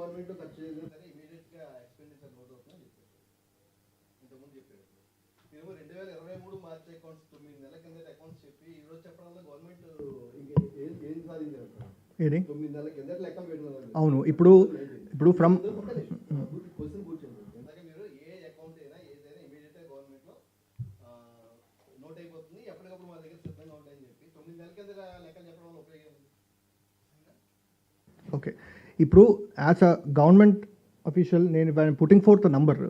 Government ఖర్చు చేసినా సరే ఇమీడియట్గా ఎక్స్పెండిచర్ నోట్ అవుతుందని చెప్పారు. ఇంతకుముందు చెప్పారు. మేము రెండు వేల ఇరవై మూడు మార్చి అకౌంట్స్ తొమ్మిది నెలల కిందట అకౌంట్స్ చెప్పి ఈ రోజు చెప్పడం వల్ల గవర్నమెంట్ ఏం సాధించారు తొమ్మిది నెలల కిందట లెక్క పెట్టిన అవును. ఇప్పుడు ఇప్పుడు ఫ్రమ్ క్వశ్చన్ కూర్చోండి ఇందాక మీరు ఏ అకౌంట్ అయినా ఏదైనా ఇమీడియట్గా గవర్నమెంట్లో నోట్ అయిపోతుంది ఎప్పటికప్పుడు మా దగ్గర సిద్ధంగా ఉంటాయని చెప్పి తొమ్మిది నెలల కింద లెక్కలు చెప్పడం వల్ల ఉపయోగం ఉంది ఓకే ఇప్పుడు యాజ్ అ గవర్నమెంట్ అఫీషియల్ నేను పుట్టింగ్ ఫోర్త్ నంబర్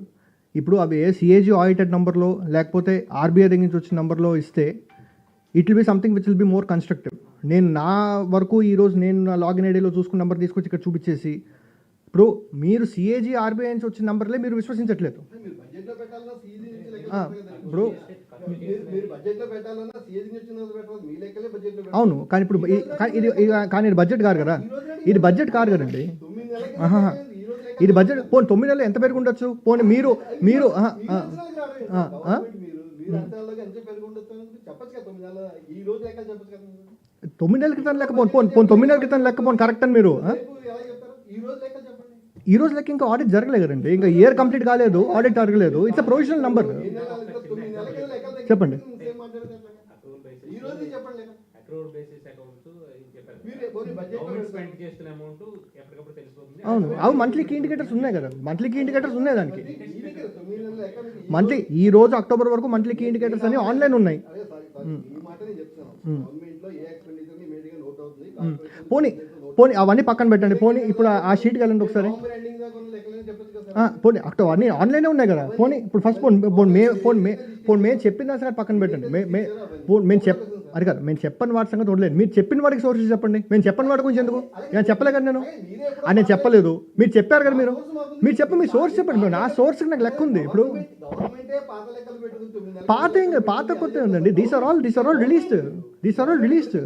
ఇప్పుడు అవి ఏ సిఏజీ ఆడిటెడ్ నంబర్లో లేకపోతే ఆర్బీఐ దగ్గర నుంచి వచ్చిన నంబర్లో ఇస్తే it will be something which will be more constructive నేను నా వరకు ఈరోజు నేను నా లాగిన్ ఐడిలో చూసుకున్న నంబర్ తీసుకొచ్చి ఇక్కడ చూపించేసి ఇప్పుడు మీరు సిఏజీ ఆర్బీఐ నుంచి వచ్చిన నంబర్లే మీరు విశ్వసించట్లేదు. మీరు అవును కానీ ఇప్పుడు ఇది కానీ ఇది బడ్జెట్ కాదు కదా. ఇది బడ్జెట్ కాదు కదండి. ఇది బడ్జెట్ పోనీ తొమ్మిది నెలలు ఎంత పెరిగి ఉండొచ్చు? పోనీ మీరు మీరు తొమ్మిది నెలల. క్రితం లెక్క పోనీ పోనీ తొమ్మిది నెలల క్రితం లెక్క పోనీ కరెక్ట్ అని మీరు ఈ రోజు లెక్క ఇంకా ఆడిట్ జరగలేదు కదండి. ఇంకా ఇయర్ కంప్లీట్ కాలేదు ఆడిట్ జరగలేదు. ఇట్స్ ప్రొవిజనల్ నంబర్ చెప్పండి. అవును. అవి మంత్లీ కీ ఇండికేటర్స్ ఉన్నాయి కదా. మంత్లీ కీ ఇండికేటర్స్ ఉన్నాయి దానికి. మంత్లీ ఈ రోజు అక్టోబర్ వరకు మంత్లీ కీ ఇండికేటర్స్ అని ఆన్లైన్ ఉన్నాయి. అదే సారీ సారీ. ఈ మాట నేను చెప్తున్నాను గవర్నమెంట్లో ఏ ఎక్స్పెండిచర్ని ఇమీడియట్గా నోట్ అవుతుంది. కార్పొరేషన్ పోనీ పోనీ అవన్నీ పక్కన పెట్టండి. పోనీ ఇప్పుడు ఆ- ఆ షీట్కి వెళ్ళండి ఒకసారి. పోనీ అక్టోబర్ అన్ని ఆన్లైనే ఉన్నాయి కదా. పోనీ ఇప్పుడు ఫస్ట్ ఫోన్ పోనీ మే ఫోన్ మే ఫోన్ మేము చెప్పిన సరే పక్కన పెట్టండి. మే మే పోనీ మేము చెప్ అది కాదు మేము చెప్పని వాటి సంగతి చూడలేదు మీరు చెప్పిన వాడికి సోర్సెస్ చెప్పండి. మేము చెప్పని వాడి గురించి ఎందుకు? నేను చెప్పలే కదా నేను? అది నేను చెప్పలేదు. మీరు చెప్పారు కదా మీరు. మీరు చెప్పి మీ సోర్స్ చెప్పండి. మీరు నా సోర్స్కి నాకు లెక్క ఉంది. ఇప్పుడు పాత పాత ఏం పాత కొత్త ఉందండి? These are all these are all released these are all released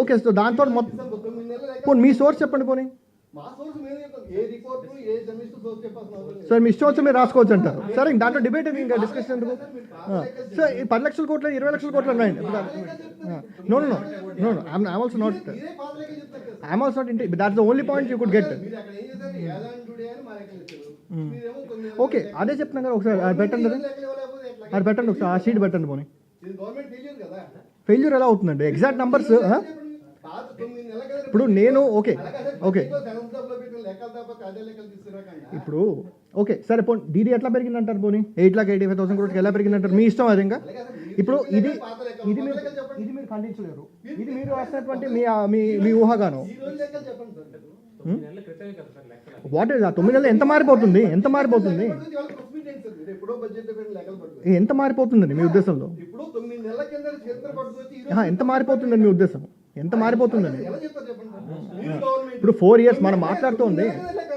okay so దాంతో మొత్తం పోనీ మీ సోర్స్ చెప్పండి పోనీ. సార్ మీ ఇష్టం వచ్చి మీరు రాసుకోవచ్చు అంటారు. సరే ఇంక దాంట్లో డిబేట్ ఇంకా డిస్కషన్ ఎందుకు? సార్ ఈ పది లక్షల కోట్లు ఇరవై లక్షల కోట్లు ఉన్నాయండి. No no no I'm also not మీరే పాత లెక్క చెప్తారు కదా. ఐఎమ్ ఆల్సో నాట్ ఇంటి that's the only point you could get okay అదే చెప్తున్నాను కదా ఒకసారి. అది పెట్టండి అది. పెట్టండి ఒకసారి. ఆ షీట్ పెట్టండి పోనీ. ఫెయిల్యూర్ ఎలా అవుతుందండి? ఎగ్జాక్ట్ నంబర్స్ ఇప్పుడు నేను ఓకే ఓకే. ఇప్పుడు ఓకే సరే పోనీ డీడీ ఎట్లా పెరిగిందంటారు పోనీ? Eight lakh eighty five thousand కోట్కి ఎలా పెరిగిందంటారు? మీ ఇష్టం అది ఇంకా? ఇప్పుడు ఇది ఇది మీరు ఇది మీరు ఖండించలేరు. ఇది మీరు రాసినటువంటి మీ మీ మీ ఊహాగానం. వాట్ ఇస్ ఆ తొమ్మిది నెలలు ఎంత మారిపోతుంది? ఎంత మారిపోతుంది? ఎంత మారిపోతుందండి మీ ఉద్దేశంలో? ఎంత మారిపోతుందండి మీ ఉద్దేశం? ఎంత మారిపోతుందండి? మీరు ఇప్పుడు ఫోర్ ఇయర్స్ మనం మాట్లాడుతోంది.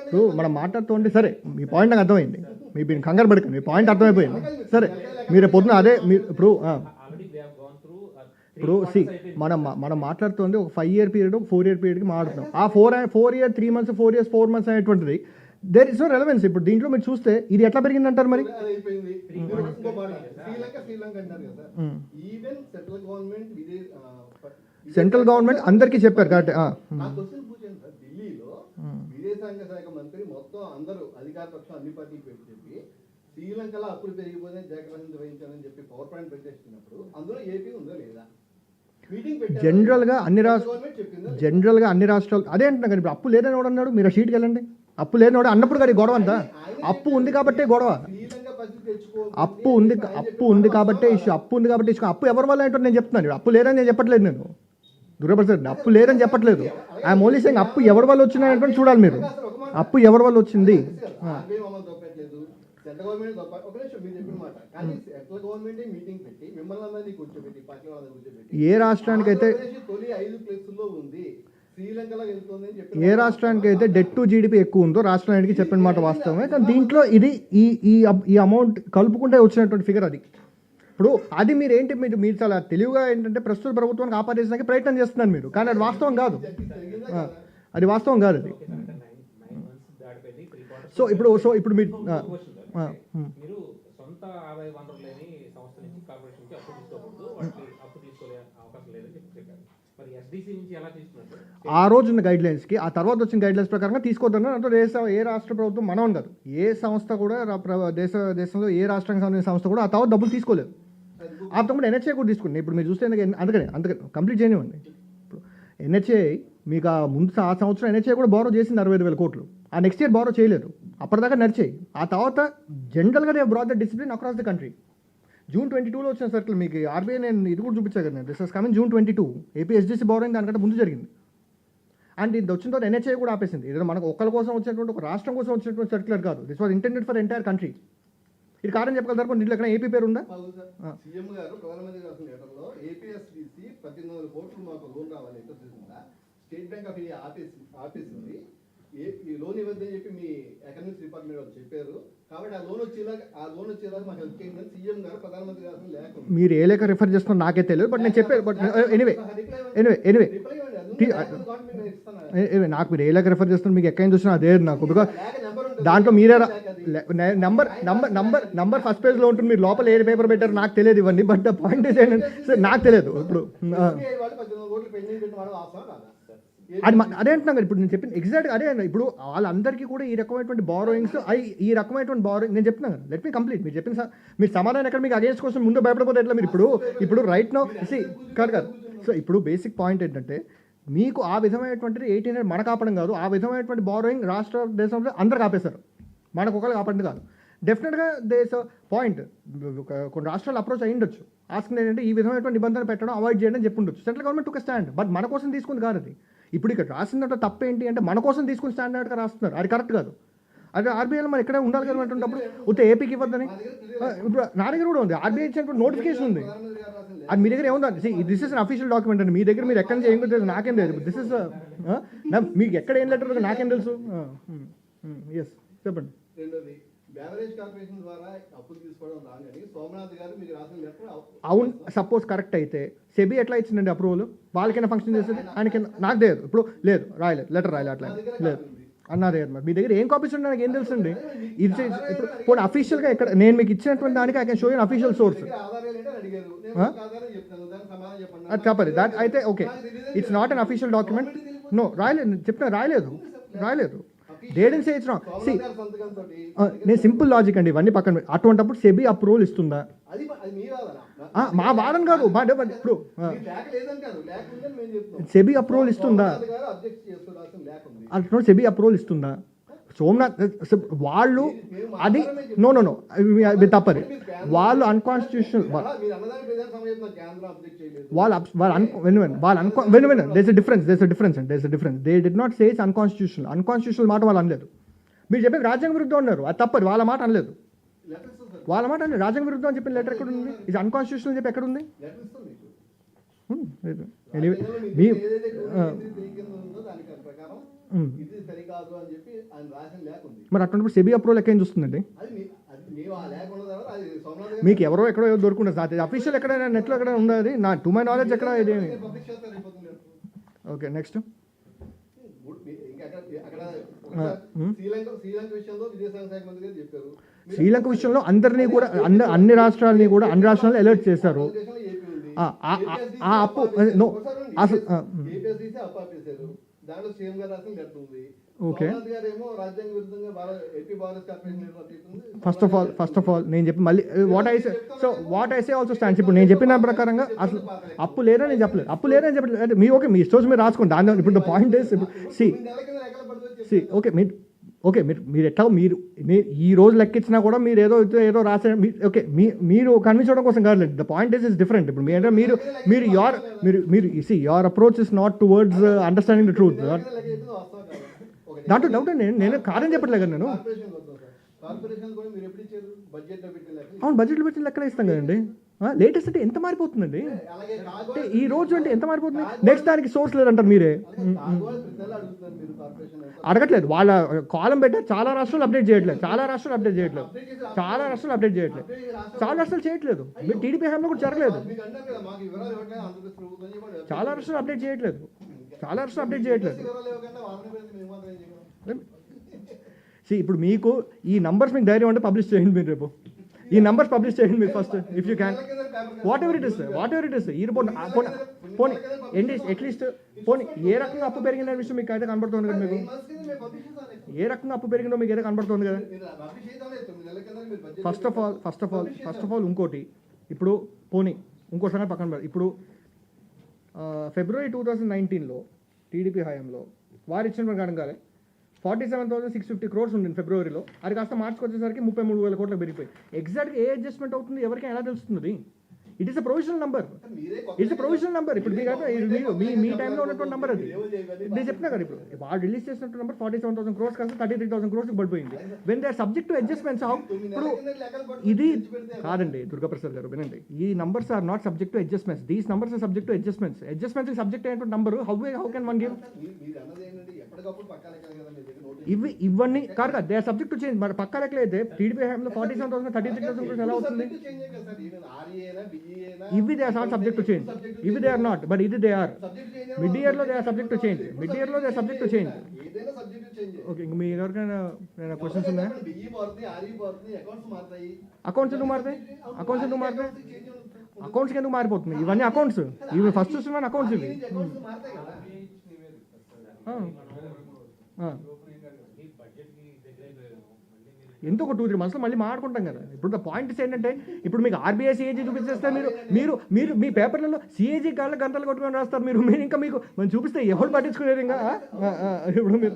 ఇప్పుడు మనం మాట్లాడుతోంది సరే మీ పాయింట్ నాకు అర్థమైంది. మీ మీరు కంగారు పడకండి మీ పాయింట్ అర్థమైపోయింది. సరే మీరు పొద్దున అదే మీరు ఇప్పుడు ఇప్పుడు సి మనం మనం మాట్లాడుతుంది ఒక ఫైవ్ ఇయర్ పీరియడ్ ఒక ఫోర్ ఇయర్ పీరియడ్కి మాట్లాడుతున్నాం. ఆ four four year three months four years four months అనేటువంటిది దేర్ ఇస్ నో రెలవెన్స్ ఇప్పుడు దీంట్లో మీరు చూస్తే ఇది ఎట్లా మరి? మీరు శ్రీలంక శ్రీలంక అంటారు కదా. మ్మ్. Even central government central government అందరికీ చెప్పారు కరెక్ట్ నా క్వశ్చన్ పూछాను సార్ ఢిల్లీలో విదేశాంగ శాఖ మంత్రి మొత్తం అందరూ అధికార పక్షం అన్ని పార్టీలు పెట్టి చెప్పి శ్రీలంకలో అప్పులు పెరిగిపోతే జాగ్రత్త వహించాలని చెప్పి పవర్ పాయింట్ పెట్టేస్తున్నప్పుడు అందులో ఏపీ ఉందో లేదా? మీటింగ్ పెట్టారు? జనరల్గా అన్ని రాష్ట్ర జనరల్గా అన్ని రాష్ట్రాలు అదే అంటున్నా కానీ ఇప్పుడు అప్పు లేదని వాడు అన్నాడు? మీరు షీట్కి వెళ్ళండి. అప్పు లేనివాడు అన్నప్పుడు కానీ గొడవ అంతా. అప్పు ఉంది కాబట్టే గొడవ. అప్పు ఉంది అప్పు ఉంది కాబట్టే ఇష్యూ. అప్పు ఉంది కాబట్టి ఇష్యూ. అప్పు ఎవరి వల్ల ఏంటో నేను చెప్తున్నాను. అప్పు లేదని నేను చెప్పట్లేదు నేను. దుర్గాప్రసాద్ అప్పు లేదని చెప్పట్లేదు. ఐఎమ్ ఓన్లీ సెయింగ్ అప్పు ఎవరి వల్ల వచ్చిందని చూడాలి మీరు. అప్పు ఎవరి వల్ల వచ్చింది? ఆర్బీఐ మమ్మల్ని తప్పట్లేదు సెంట్రల్ గవర్నమెంట్ తప్ప ఒక నిమిషం మీరు చెప్పిన మాట కానీ సెంట్రల్ గవర్నమెంట్ మీటింగ్ పెట్టి మిమ్మల్ని అందరినీ కూర్చోబెట్టి పార్టీ వాళ్ళని కూర్చోబెట్టి ఏ తొలి ఐదు ప్లేసుల్లో ఉంది అని చెప్పి ఏ రాష్ట్రానికి అయితే డెట్ టు జీడిపి ఎక్కువ ఉందో రాష్ట్రానికి చెప్పిన మాట వాస్తవమే. కానీ దీంట్లో ఇది ఈ ఈ అమౌంట్ కలుపుకుంటే వచ్చినటువంటి ఫిగర్ అది. ఇప్పుడు అది మీరు ఏంటి మీరు మీరు చాలా తెలివిగా ఏంటంటే ప్రస్తుత ప్రభుత్వానికి ఆపాదించడానికి ప్రయత్నం చేస్తున్నారు మీరు. కానీ అది వాస్తవం కాదు. అది వాస్తవం కాదు అది. సో ఇప్పుడు సో ఇప్పుడు మీరు ఆ, ఆ, ఆ రోజు ఉన్న గైడ్ లైన్స్కి ఆ తర్వాత వచ్చిన గైడ్ లైన్స్ ప్రకారంగా తీసుకోవద్దని అంటే దేశ ఏ రాష్ట్ర ప్రభుత్వం మనం కాదు. ఏ సంస్థ కూడా ప్ర- దేశ దేశంలో ఏ రాష్ట్రానికి సంబంధించిన సంస్థ కూడా ఆ తర్వాత డబ్బులు తీసుకోలేదు. ఆ తమ్ముడు ఎన్హెచ్ఏ కూడా తీసుకుంది ఇప్పుడు మీరు చూస్తే ఎందుకు అందుకనే అందుకని కంప్లీట్ చేయనివ్వండి ఇప్పుడు ఎన్హెచ్ఏ మీకు ఆ ముందు ఆ సంవత్సరం ఎన్హెచ్ఏ కూడా బారో చేసింది అరవై ఐదు వేల కోట్లు. ఆ నెక్స్ట్ ఇయర్ బారో చేయలేదు. అప్పటిదాకా నడిచాయి. ఆ తర్వాత జనరల్గా they broad the discipline across the country June twenty టూలో వచ్చిన సర్కిల్ మీకు ఆర్బీఐ నేను ఇది కూడా చూపించాను కదా this is coming June twenty two AP SDC borrowing దానికంటే ముందు జరిగింది. అండ్ ఇది వచ్చిన తర్వాత ఎన్హెచ్ఐ కూడా ఆపేసింది. ఇది మనకు ఒక్కరి కోసం వచ్చినటువంటి ఒక రాష్ట్రం కోసం వచ్చినటువంటి సర్క్యులర్ కాదు. This was intended for entire country ఇది కారణం చెప్పగలుగుతారు? దీంట్లో ఎక్కడ ఏపీ పేరు ఉందా. సీఎం గారు ప్రధానమంత్రి గారు లెటర్లో ఏపీఎస్డిసి పద్దెనిమిది వందల కోట్లు మాకు లోన్ రావాలి తీసుకుందా? స్టేట్ బ్యాంక్ ఆఫ్ ఇండియా ఆపేసి ఆపేసింది ఈ లోన్ ఇవ్వద్దని చెప్పి మీ ఎకనామిక్స్ డిపార్ట్మెంట్ వాళ్ళు చెప్పారు. కాబట్టి ఆ లోన్ వచ్చేలాగా ఆ లోన్ వచ్చేలాగా మాకు హెల్ప్ చేయండి సీఎం గారు ప్రధానమంత్రి గారు లేఖ. మీరు ఏ లేఖ రిఫర్ చేస్తున్నారు నాకే తెలియదు బట్ నేను చెప్పే బట్ ఎనివే ఎనివే ఎనివే. నాకు మీరు ఏ లేఖ రిఫర్ చేస్తున్నారు మీకు ఎక్కడ చూసినా అదే నాకు. బికాస్. దాంట్లో మీరే number number number number first పేజ్లో ఉంటుంది మీరు లోపల ఏ పేపర్ పెట్టారు నాకు తెలియదు ఇవన్నీ బట్ ద పాయింట్ ఇస్ ఏంటంటే నాకు తెలియదు ఇప్పుడు. అది అదే అంటున్నాను ఇప్పుడు నేను చెప్పిన ఎగ్జాక్ట్ అదే ఇప్పుడు వాళ్ళందరికీ కూడా ఈ రకమైనటువంటి బారోయింగ్స్ అవి ఈ రకమైనటువంటి బారోయింగ్ నేను చెప్తున్నాను లెట్ మీ కంప్లీట్ మీరు చెప్పిన మీరు సమాధానం ఎక్కడ మీకు అగేన్స్ కోసం ముందు భయపడకపోతే ఎట్లా? మీరు ఇప్పుడు ఇప్పుడు రైట్ నో సి కాదు కాదు. సో ఇప్పుడు బేసిక్ పాయింట్ ఏంటంటే మీకు ఆ విధమైనటువంటి ఎయిటీన్ హండ్రెడ్ మనకు ఆపడం కాదు ఆ విధమైనటువంటి బారోయింగ్ రాష్ట్ర దేశంలో అందరు ఆపేశారు. మనకు ఒకరికి ఆపడం కాదు డెఫినెట్గా దేశ పాయింట్ కొన్ని రాష్ట్రాలు అప్రోచ్ అయ్యి ఉండొచ్చు. ఆస్కింగ్ ఏంటంటే ఈ విధమైనటువంటి నిబంధన పెట్టడం అవాయిడ్ చేయడం చెప్పి ఉండొచ్చు. సెంట్రల్ గవర్నమెంట్ ఒక స్టాండ్ బట్ మన కోసం తీసుకుంది కాదు అది. ఇప్పుడు ఇక్కడ రాసినట్టు తప్పు ఏంటి అంటే మన కోసం తీసుకుని స్టాండర్డ్గా రాస్తున్నారు. అది కరెక్ట్ కాదు. అదే ఆర్బీఐలో మరి ఇక్కడే ఉండాలి కదా అంటున్నప్పుడు ఉత్త ఏపీకి ఇవ్వద్దని? ఇప్పుడు నా దగ్గర కూడా ఉంది. ఆర్బీఐ ఇచ్చినటువంటి నోటిఫికేషన్ ఉంది. రాసిన అది మీ దగ్గర ఏముంది? This is an official document అండి. మీ దగ్గర మీరు ఎక్కడి నుంచి ఏం తెలియదు నాకేం తెలియదు. దిస్ ఇస్ మీకు ఎక్కడ ఏం లెటర్ నాకేం తెలుసు? ఎస్ చెప్పండి. కార్పొరేషన్ ద్వారా అప్పులు తీసుకోవడం సోమనాథ్ గారు మీకు రాసిన లెటర్ అవును సపోజ్ కరెక్ట్ అయితే. సెబీ ఎట్లా ఇచ్చిందండి అప్రూవల్ వాళ్ళకైనా ఫంక్షన్ చేసేది? ఆయనకి నాకు తెలియదు. ఇప్పుడు లేదు రాయలేదు లెటర్ రాయలేదు అట్లా. లేదు. అన్నదే మరి. మీ దగ్గర ఏం కాపీస్ ఉంటే నాకు ఏం తెలుసండి ఇది ఇప్పుడు పోనీ అఫీషియల్గా ఎక్కడ నేను మీకు ఇచ్చినటువంటి దానికి I can show you official source తప్పదు. దాట్ అయితే okay it's not unofficial document no రాయలేదు. చెప్తున్నా రాయలేదు. రాయలేదు. డేడెన్ సే ఇట్స్ సి సోమనాథ్ గారి సంతకంతో నేను సింపుల్ లాజిక్ అండి ఇవన్నీ పక్కన అటువంటప్పుడు సెబీ అప్రూవల్ ఇస్తుందా? మీ వాదన. కాదు మా ఇప్పుడు సెబీ అప్రూవల్ ఇస్తుందా? అంటున్నాడు సెబీ అప్రూవల్ ఇస్తుందా? సోమనాథ్ వాళ్ళు అది నో నో నో. తప్పది. వాళ్ళు అన్కాన్స్టిట్యూషనల్ వాళ్ళు వాళ్ళు వెను వెను. వాళ్ళు అన్కో వెను వెను. దేస్ డిఫరెన్స్ దేస్ డిఫరెన్స్ అండి these difference they did not says unconstitutional unconstitutional మాట వాళ్ళు అనలేదు. మీరు చెప్పేది రాజ్యాంగ విరుద్ధం అన్నారు. అది తప్పదు. వాళ్ళ మాట అనలేదు. వాళ్ళ మాట అనలేదు. రాజ్యాంగ విరుద్ధం అని చెప్పిన లెటర్ ఎక్కడ ఉంది? ఇది అన్కాన్స్టిట్యూషనల్ చెప్పి ఎక్కడ ఉంది? Hmm, లేదు. మీ ఇది సరికాదు అని చెప్పి ఆయన రాసిన లేఖ ఉంది. మరి అటువంటిప్పుడు సెబీ అప్రూవల్ ఎక్కడ చూస్తుందండి? అది మీ అది మేము ఆ లేఖ ఉన్న తర్వాత అది సోమనాథ్ గారు మీకు ఎవరో ఎక్కడో దొరుకుంటుంది సార్. అఫీషియల్ ఎక్కడైనా నెట్లో ఎక్కడ ఉందా అది నా టు మై నాలెడ్జ్ ఎక్కడ ఇది చేస్తారు ఓకే నెక్స్ట్. శ్రీలంక విషయంలో అందరినీ కూడా అన్ని అన్ని రాష్ట్రాలని కూడా అన్ని రాష్ట్రాలను అలర్ట్ చేశారు. ఆ, అప్పు. అసలు దాంట్లో సీఎం గారు రాసిన లెటర్ ఉంది. Okay. First of all first of all నేను చెప్పి మళ్ళీ what I say so what I say also stands ఇప్పుడు నేను చెప్పిన ప్రకారంగా అసలు అప్పు లేదని నేను చెప్పలేదు. అప్పు లేదని చెప్పలేదు. అంటే మీ ఓకే మీ ఇష్టం మీరు రాసుకోండి. దాని ఇప్పుడు పాయింట్ ఇస్ ఇప్పుడు సి సి ఓకే మీరు ఓకే మీరు మీరు ఎట్లా మీరు మీ- ఈ రోజు లెక్కించినా కూడా మీరు ఏదో ఏదో రాసే ఓకే మీ మీరు కన్విన్స్ అవడం కోసం కాదు the point is is different ఇప్పుడు మీ అంటే మీరు మీరు యోర్ మీరు మీరు see your approach is not towards understanding the truth. దాంట్లో డౌట్ నేను నేను కాదని చెప్పట్లేదు కదా నేను. మీరు అవును బడ్జెట్లో పెట్టిన లెక్కలే ఇస్తాం కదండి. లేటెస్ట్ అంటే ఎంత మారిపోతుందండి? అంటే ఈ రోజు అంటే ఎంత మారిపోతుంది? నెక్స్ట్ దానికి సోర్స్ లేదంటారు మీరే? అడగట్లేదు. వాళ్ళ కాలం పెట్టారు చాలా రాష్ట్రాలు అప్డేట్ చేయట్లేదు. చాలా రాష్ట్రాలు అప్డేట్ చేయట్లేదు. చాలా రాష్ట్రాలు అప్డేట్ చేయట్లేదు. చాలా రాష్ట్రాలు చేయట్లేదు. మీరు టీడీపీ హయాంలో కూడా జరగలేదు. చాలా రాష్ట్రాలు అప్డేట్ చేయట్లేదు. చాలా రాష్ట్రాలు అప్డేట్ చేయట్లేదు. ఇప్పుడు మీకు ఈ నంబర్స్ మీకు ధైర్యం అంటే పబ్లిష్ చేయండి మీరు రేపు. ఈ నంబర్స్ పబ్లిష్ చేయండి మీరు first if you can whatever it is whatever it is ఈ రిపోర్ట్ పోనీ ఏంటి అట్లీస్ట్ పోనీ ఏ రకంగా అప్పు పెరిగిందనే విషయం మీకు అయితే కనబడుతుంది కదా మీకు? ఏ రకంగా అప్పు పెరిగిందో మీకు ఏదో కనబడుతుంది కదా? First of all first of all first of all ఇంకోటి ఇప్పుడు పోనీ ఇంకో సంగతి పక్కన పెడదాం ఇప్పుడు ఫిబ్రవరి టూ థౌజండ్ నైన్టీన్లో టీడీపీ హయాంలో వారు ఇచ్చిన ప్రకారం కాలే. Forty seven thousand six fifty crores ఉంది ఫిబ్రవరిలో. అది కాస్త మార్చ్కి వచ్చేసరికి ముప్పై మూడు వేల కోట్లకు పెరిగిపోయి ఎగ్జాక్ట్గా ఏ అడ్జస్ట్మెంట్ అవుతుంది ఎవరికి ఎలా తెలుస్తుంది? It is a provisional number it's a provisional number ఇప్పుడు మీరు మీ- మీ టైంలో ఉన్నటువంటి నంబర్ అది. నేను చెప్తున్నా కదా ఇప్పుడు. వాళ్ళు రిలీజ్ చేసినట్టు number forty seven thousand crores కాస్త థర్టీ త్రీ థౌసండ్ క్రోర్స్ పడిపోయింది. When they are subject to adjustments how ఇప్పుడు ఇది కాదండి దుర్గాప్రసాద్ గారు వినండి. ఈ numbers are not subject to adjustments these numbers are subject to adjustments adjustments subject అయినటువంటి number how how can one give ఇవి ఇవన్నీ కాదు కదా దే సబ్జెక్ట్ టు చేంజ్ మరి పక్క లెక్కలైతే టీడీపీ హయాంలో forty seven thousand thirty three thousand crores ఎలా అవుతుంది ఇవి they are not subject to change ఇవి దే ఆర్ నాట్ బట్ ఇది దే ఆర్ మిడ్ ఇయర్లో they are subject to change mid ఇయర్లో they are subject to change ఏదైనా subject change okay ఇంక మీ ఎవరికైనా క్వశ్చన్స్ ఉన్నాయా? అకౌంట్స్ మారుతాయి. అకౌంట్స్ ఎందుకు మారుతాయి? అకౌంట్స్ ఎందుకు మారుతాయి? అకౌంట్స్కి ఎందుకు మారిపోతుంది? ఇవన్నీ అకౌంట్స్ ఇవి ఫస్ట్ చూస్తున్నాను అకౌంట్స్ ఇవి అకౌంట్స్ మారుతాయి కదా ఆ. ఆ. ఈ బడ్జెట్కి దగ్గర మళ్ళీ ఎందుకు ఒక టూ త్రీ మంత్స్లో మళ్ళీ మాట్లాడుకుంటాం కదా? ఇప్పుడు పాయింట్స్ ఏంటంటే ఇప్పుడు మీకు ఆర్బీఐ సిఏజీ చూపించేస్తే మీరు మీరు మీరు మీ పేపర్లలో సిఏజీ కాళ్ళ గంటలు కొట్టుకొని రాస్తారు మీరు. మీరు ఇంకా మీకు మనం చూపిస్తే ఎవరు పట్టించుకునేది ఇంకా? ఇప్పుడు మీరు